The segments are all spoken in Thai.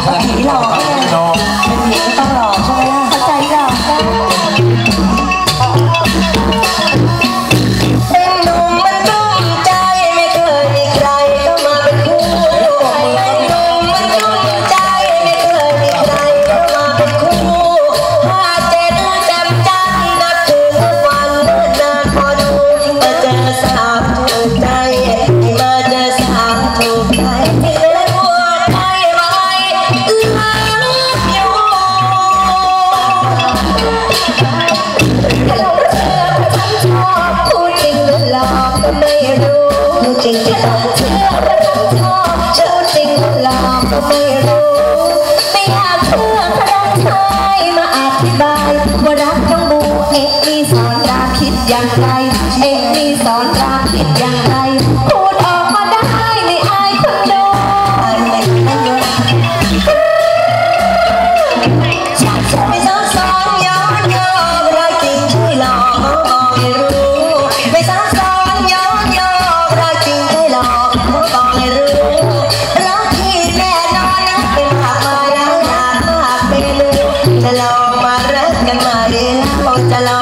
好奇了。 จริงที่ต้องเชื่อรักชอบเชื่อจริงหรือหลอก็ไม่รู้ไม่อยากเชื่อพลังชายมาอธิบายว่ารักต้องบูเอ็กมี่สอนรักคิดอย่างไรเอ็กมี่สอนรักคิดอย่างไร Hello, Marat, Marina, Hotel.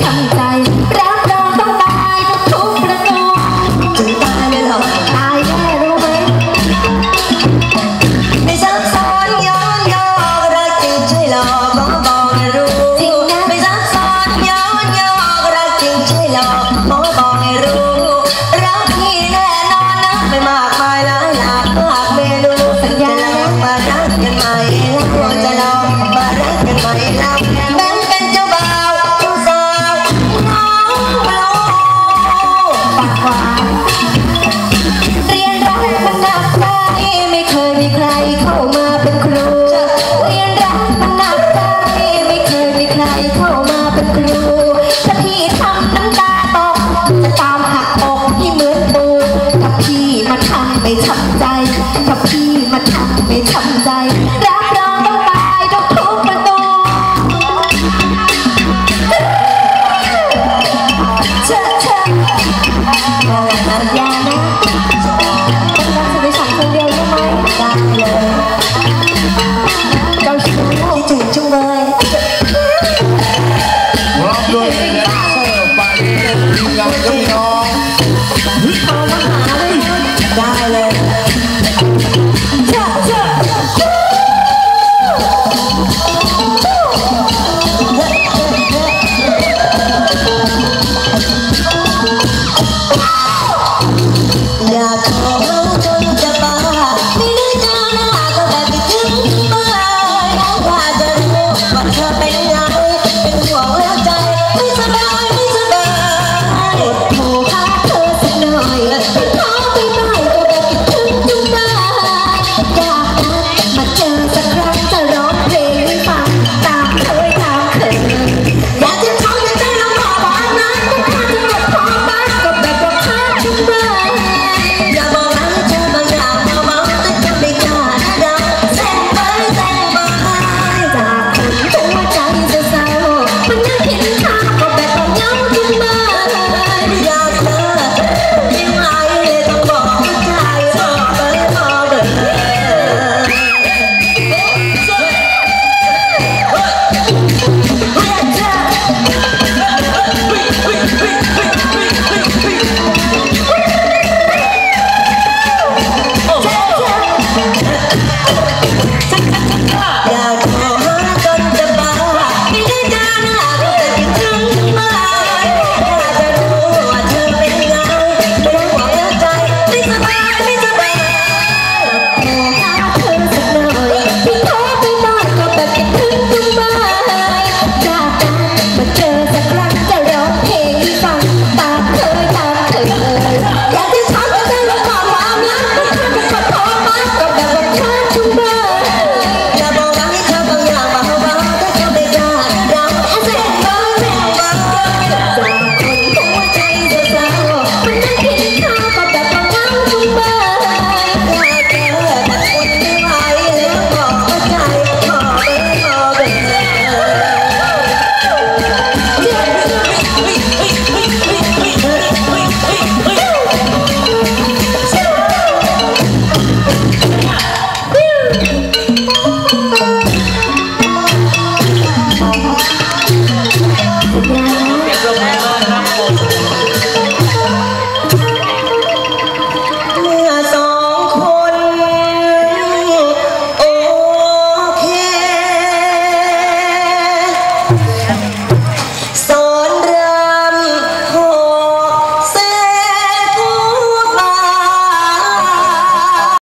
ช้ำใจรับรอต้องตายต้องทุบประตูจะตายเลยหรอตายแน่รู้ไหมไม่ซับซ้อนย้อนยอรักจริใช่หรอบอกบอกให้รู้ไม่ซับซ้อนย้อนยอรักจริใช่หรอบอกบอกให้รู้รักพี่แน่นอนไม่มากมายหลายากมากเมนูสัญญามารักกันใหม่ควรจะรอ chắc chắc chắc